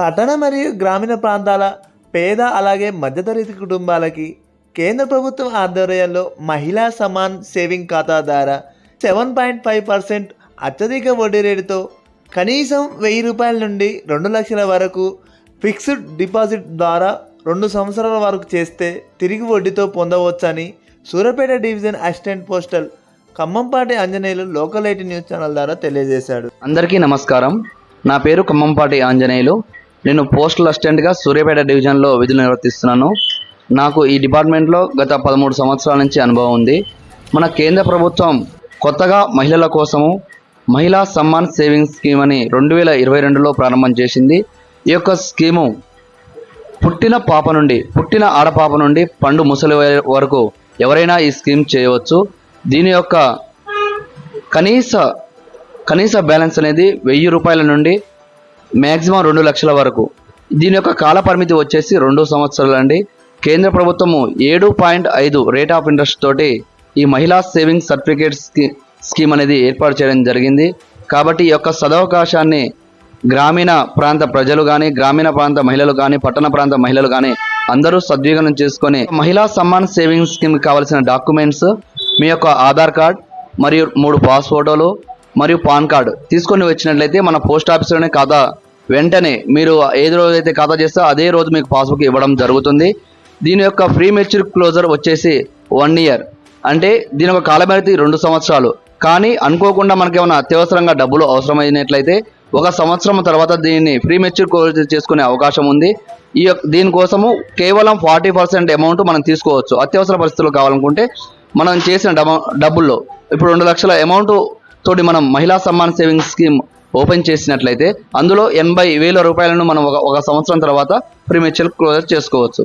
పట్టణ మరియు గ్రామీణ ప్రాంతాల పేద అలాగే మధ్యతరగతి కుటుంబాలకి కేంద్ర ప్రభుత్వం ఆధ్వర్యంలో మహిళా సమాన్ సేవింగ్ ఖాతా ద్వారా సెవెన్ పాయింట్ ఫైవ్ పర్సెంట్ అత్యధిక వడ్డీ రేటుతో కనీసం వెయ్యి రూపాయల నుండి రెండు లక్షల వరకు ఫిక్స్డ్ డిపాజిట్ ద్వారా రెండు సంవత్సరాల వరకు చేస్తే తిరిగి వడ్డీతో పొందవచ్చని Suryapet division assistant postal Khammampati Anjaneyulu local IT news channel ద్వారా తెలియజేశాడు. అందరికీ నమస్కారం. నా పేరు ఖమ్మంపాటి ఆంజనేయులు. నేను పోస్టల్ అసిస్టెంట్గా సూర్యాపేట డివిజన్లో విధులు నిర్వర్తిస్తున్నాను. నాకు ఈ డిపార్ట్మెంట్లో గత పదమూడు సంవత్సరాల నుంచి అనుభవం ఉంది. మన కేంద్ర ప్రభుత్వం కొత్తగా మహిళల కోసము మహిళా సమ్మాన్ సేవింగ్స్ స్కీమ్ అని రెండు వేల ఇరవై రెండులో ప్రారంభం చేసింది. ఈ యొక్క స్కీము పుట్టిన పాప నుండి పుట్టిన ఆడపాప నుండి పండు ముసలి వరకు ఎవరైనా ఈ స్కీమ్ చేయవచ్చు. దీని యొక్క కనీస కనీస బ్యాలెన్స్ అనేది వెయ్యి రూపాయల నుండి మ్యాక్సిమం రెండు లక్షల వరకు. దీని యొక్క కాల పరిమితి వచ్చేసి రెండు సంవత్సరాలు అండి. కేంద్ర ప్రభుత్వము ఏడు పాయింట్ ఐదు రేట్ ఆఫ్ ఇంట్రెస్ట్ తోటి ఈ మహిళా సేవింగ్ సర్టిఫికేట్ స్కీ స్కీమ్ అనేది ఏర్పాటు చేయడం జరిగింది. కాబట్టి ఈ యొక్క సదవకాశాన్ని గ్రామీణ ప్రాంత ప్రజలు కానీ గ్రామీణ ప్రాంత మహిళలు కానీ పట్టణ ప్రాంత మహిళలు కానీ అందరూ సద్వినియోగం చేసుకొని మహిళా సమ్మాన్ సేవింగ్స్ స్కీమ్ కావాల్సిన డాక్యుమెంట్స్ మీ యొక్క ఆధార్ కార్డ్ మరియు మూడు పాస్ ఫోటోలు మరియు పాన్ కార్డు. తీసుకొని వచ్చినట్లయితే మన పోస్ట్ ఆఫీస్లోనే ఖాతా. వెంటనే మీరు ఏది రోజు అయితే ఖాతా చేస్తే అదే రోజు మీకు పాస్బుక్ ఇవ్వడం జరుగుతుంది. దీని యొక్క ఫ్రీ మెచ్యూర్ క్లోజర్ వచ్చేసి వన్ ఇయర్. అంటే దీని యొక్క కాలపరిమితి రెండు సంవత్సరాలు. కానీ అనుకోకుండా మనకేమైనా అత్యవసరంగా డబ్బులు అవసరమైనట్లయితే ఒక సంవత్సరం తర్వాత దీన్ని ఫ్రీ మెచ్యూర్ క్లోజర్ చేసుకునే అవకాశం ఉంది. ఈ యొక్క దీనికోసము కేవలం ఫార్టీ పర్సెంట్ అమౌంట్ మనం తీసుకోవచ్చు. అత్యవసర పరిస్థితులు కావాలనుకుంటే మనం చేసిన డమ డబ్బుల్లో. ఇప్పుడు రెండు లక్షల అమౌంట్ తోటి మనం మహిళా సమ్మాన్ సేవింగ్స్ స్కీమ్ ఓపెన్ చేసినట్లయితే అందులో ఎనభై వేల రూపాయలను మనం ఒక ఒక సంవత్సరం తర్వాత ప్రీమెచ్యూర్ క్లోజర్ చేసుకోవచ్చు.